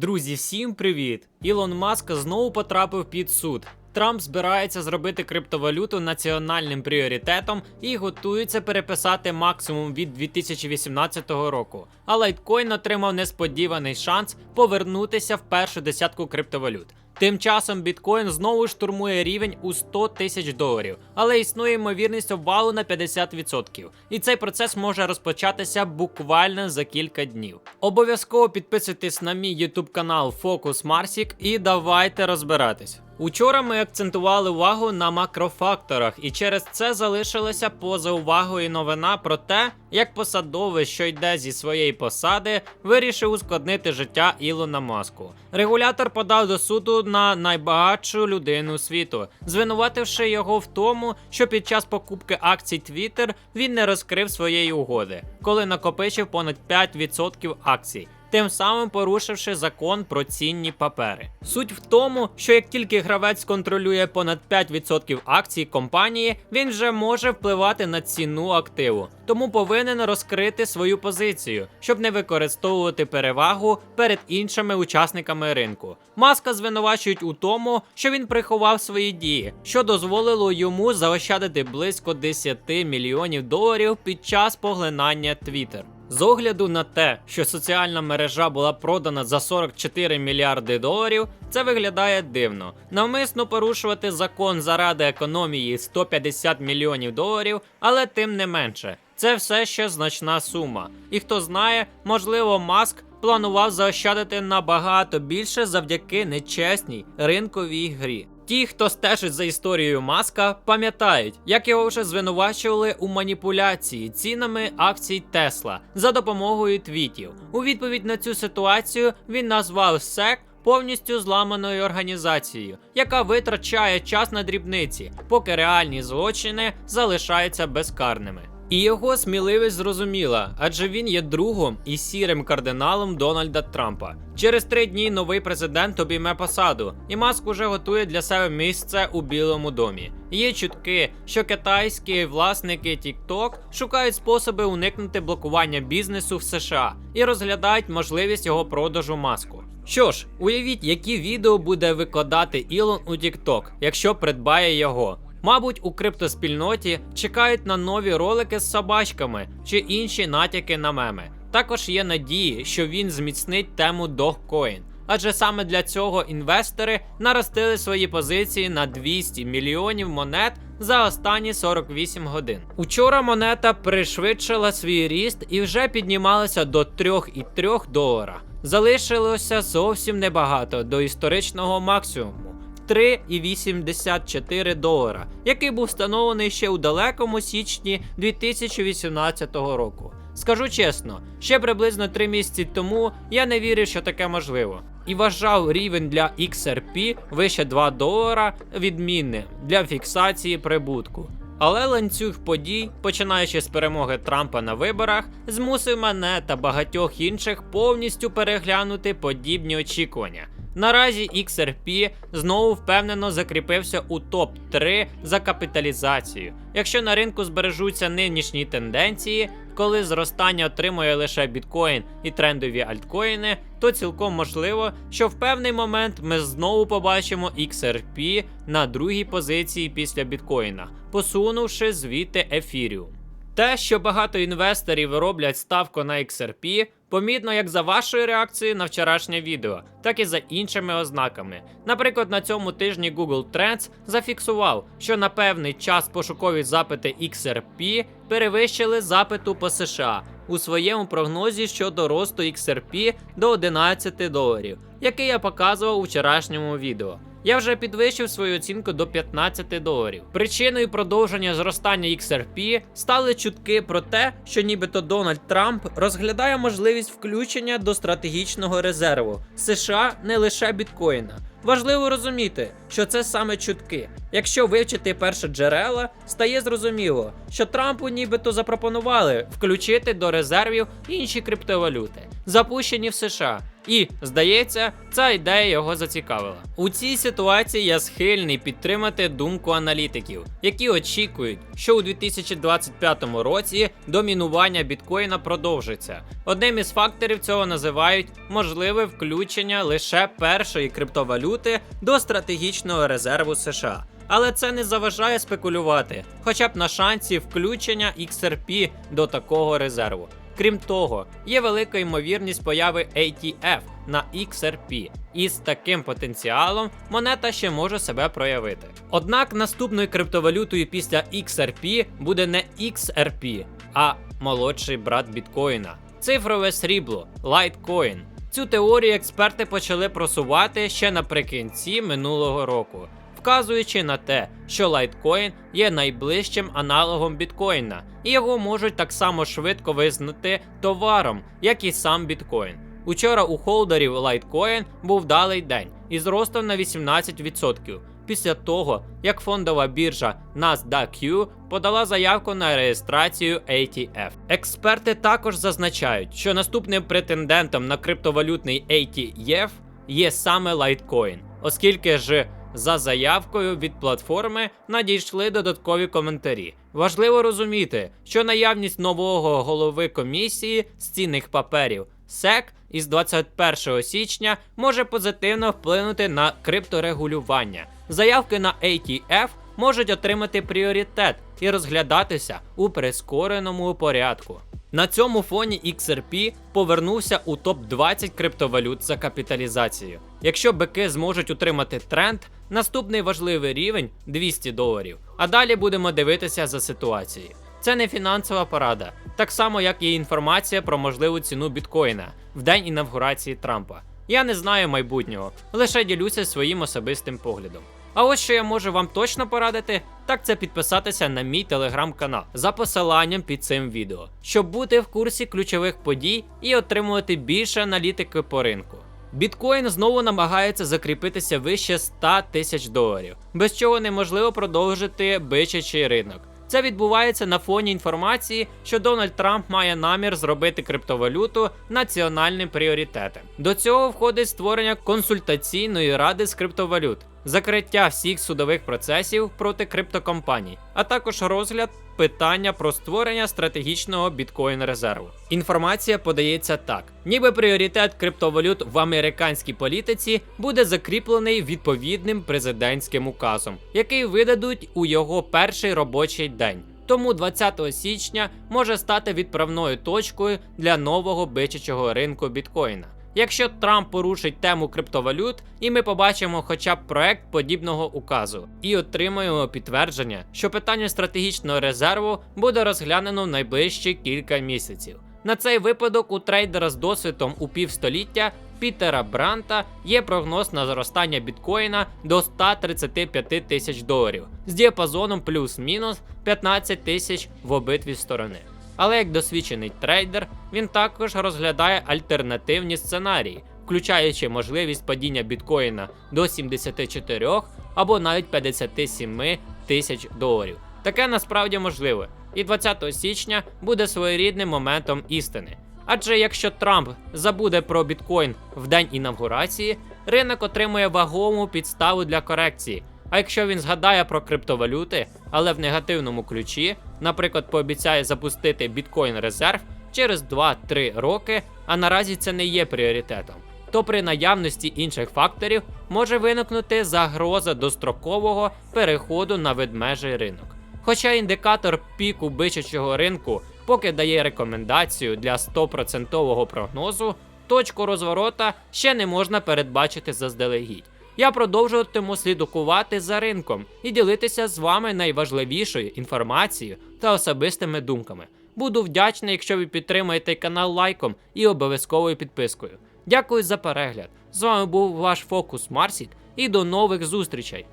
Друзі, всім привіт! Ілон Маск знову потрапив під суд. Трамп збирається зробити криптовалюту національним пріоритетом і готується переписати максимум від 2018 року. А лайткоін отримав несподіваний шанс повернутися в першу десятку криптовалют. Тим часом біткоін знову штурмує рівень у 100 тисяч доларів, але існує ймовірність обвалу на 50%. І цей процес може розпочатися буквально за кілька днів. Обов'язково підписуйтесь на мій YouTube канал Focus Marsic і давайте розбиратись. Учора ми акцентували увагу на макрофакторах, і через це залишилася поза увагою новина про те, як посадовець, що йде зі своєї посади, вирішив ускладнити життя Ілона Маску. Регулятор подав до суду на найбагатшу людину світу, звинувативши його в тому, що під час покупки акцій Twitter він не розкрив своєї угоди, коли накопичив понад 5% акцій тим самим порушивши закон про цінні папери. Суть в тому, що як тільки гравець контролює понад 5% акцій компанії, він вже може впливати на ціну активу, тому повинен розкрити свою позицію, щоб не використовувати перевагу перед іншими учасниками ринку. Маска звинувачують у тому, що він приховав свої дії, що дозволило йому заощадити близько 10 мільйонів доларів під час поглинання Twitter. З огляду на те, що соціальна мережа була продана за 44 мільярди доларів, це виглядає дивно. Навмисно порушувати закон заради економії 150 мільйонів доларів, але тим не менше, це все ще значна сума. І хто знає, можливо, Маск планував заощадити набагато більше завдяки нечесній ринковій грі. Ті, хто стежить за історією Маска, пам'ятають, як його вже звинувачували у маніпуляції цінами акцій Тесла за допомогою твітів. У відповідь на цю ситуацію він назвав SEC повністю зламаною організацією, яка витрачає час на дрібниці, поки реальні злочини залишаються безкарними. І його сміливість зрозуміла, адже він є другом і сірим кардиналом Дональда Трампа. Через три дні новий президент обійме посаду, і Маск уже готує для себе місце у Білому домі. Є чутки, що китайські власники TikTok шукають способи уникнути блокування бізнесу в США і розглядають можливість його продажу маску. Що ж, уявіть, які відео буде викладати Ілон у TikTok, якщо придбає його. Мабуть, у криптоспільноті чекають на нові ролики з собачками чи інші натяки на меми. Також є надії, що він зміцнить тему Dogecoin. Адже саме для цього інвестори наростили свої позиції на 200 мільйонів монет за останні 48 годин. Учора монета пришвидшила свій ріст і вже піднімалася до 3,3 долара. Залишилося зовсім небагато до історичного максимуму. 3,84 долара, який був встановлений ще у далекому січні 2018 року. Скажу чесно, ще приблизно 3 місяці тому я не вірив, що таке можливо, і вважав рівень для XRP вище 2 долара відмінним для фіксації прибутку. Але ланцюг подій, починаючи з перемоги Трампа на виборах, змусив мене та багатьох інших повністю переглянути подібні очікування. Наразі XRP знову впевнено закріпився у топ-3 за капіталізацією. Якщо на ринку збережуться нинішні тенденції, коли зростання отримує лише біткоін і трендові альткоїни, то цілком можливо, що в певний момент ми знову побачимо XRP на другій позиції після біткоїна, посунувши звідти ефіріум. Те, що багато інвесторів роблять ставку на XRP, помітно як за вашою реакцією на вчорашнє відео, так і за іншими ознаками. Наприклад, на цьому тижні Google Trends зафіксував, що на певний час пошукові запити XRP перевищили запиту по США у своєму прогнозі щодо росту XRP до 11 доларів, який я показував у вчорашньому відео. Я вже підвищив свою оцінку до 15 доларів. Причиною продовження зростання XRP стали чутки про те, що нібито Дональд Трамп розглядає можливість включення до стратегічного резерву США не лише біткоїна. Важливо розуміти, що це саме чутки. Якщо вивчити перше джерела, стає зрозуміло, що Трампу нібито запропонували включити до резервів інші криптовалюти, запущені в США. І, здається, ця ідея його зацікавила. У цій ситуації я схильний підтримати думку аналітиків, які очікують, що у 2025 році домінування біткоїна продовжиться. Одним із факторів цього називають можливе включення лише першої криптовалюти до стратегічного резерву США. Але це не заважає спекулювати, хоча б на шансі включення XRP до такого резерву. Крім того, є велика ймовірність появи ATF на XRP, і з таким потенціалом монета ще може себе проявити. Однак наступною криптовалютою після XRP буде не XRP, а молодший брат біткоїна цифрове срібло Litecoin. Цю теорію експерти почали просувати ще наприкінці минулого року вказуючи на те, що лайткоін є найближчим аналогом біткоїна, і його можуть так само швидко визнати товаром, як і сам біткоін. Учора у холдерів Litecoin був далий день із ростом на 18%. Після того, як фондова біржа NASDAQ подала заявку на реєстрацію ATF. Експерти також зазначають, що наступним претендентом на криптовалютний ATF є саме Litecoin, оскільки ж за заявкою від платформи надійшли додаткові коментарі. Важливо розуміти, що наявність нового голови комісії з цінних паперів SEC із 21 січня може позитивно вплинути на крипторегулювання. Заявки на ATF можуть отримати пріоритет і розглядатися у прискореному порядку. На цьому фоні XRP повернувся у топ-20 криптовалют за капіталізацією. Якщо бики зможуть утримати тренд, наступний важливий рівень 200 доларів. А далі будемо дивитися за ситуацією. Це не фінансова порада, так само як і інформація про можливу ціну біткоїна в день інавгурації Трампа. Я не знаю майбутнього, лише ділюся своїм особистим поглядом. А ось що я можу вам точно порадити, так це підписатися на мій телеграм-канал за посиланням під цим відео, щоб бути в курсі ключових подій і отримувати більше аналітики по ринку. Біткоін знову намагається закріпитися вище 100 тисяч доларів, без чого неможливо продовжити бичачий ринок. Це відбувається на фоні інформації, що Дональд Трамп має намір зробити криптовалюту національним пріоритетом. До цього входить створення консультаційної ради з криптовалют, закриття всіх судових процесів проти криптокомпаній, а також розгляд питання про створення стратегічного біткоін резерву. Інформація подається так: ніби пріоритет криптовалют в американській політиці буде закріплений відповідним президентським указом, який видадуть у його перший робочий день. Тому 20 січня може стати відправною точкою для нового бичачого ринку біткоїна. Якщо Трамп порушить тему криптовалют, і ми побачимо хоча б проект подібного указу, і отримаємо підтвердження, що питання стратегічного резерву буде розглянено в найближчі кілька місяців. На цей випадок у трейдера з досвідом у півстоліття Пітера Бранта є прогноз на зростання біткоїна до 135 тисяч доларів з діапазоном плюс-мінус 15 тисяч в обидві сторони. Але як досвідчений трейдер, він також розглядає альтернативні сценарії, включаючи можливість падіння біткоїна до 74 або навіть 57 тисяч доларів. Таке насправді можливе, і 20 січня буде своєрідним моментом істини. Адже якщо Трамп забуде про біткоін в день інавгурації, ринок отримує вагому підставу для корекції. А якщо він згадає про криптовалюти, але в негативному ключі, наприклад, пообіцяє запустити біткоін резерв через 2-3 роки, а наразі це не є пріоритетом, то при наявності інших факторів може виникнути загроза дострокового переходу на ведмежий ринок. Хоча індикатор піку бичачого ринку поки дає рекомендацію для 100% прогнозу, точку розворота ще не можна передбачити заздалегідь. Я продовжуватиму слідкувати за ринком і ділитися з вами найважливішою інформацією та особистими думками. Буду вдячний, якщо ви підтримаєте канал лайком і обов'язковою підпискою. Дякую за перегляд. З вами був ваш Фокус Марсік і до нових зустрічей!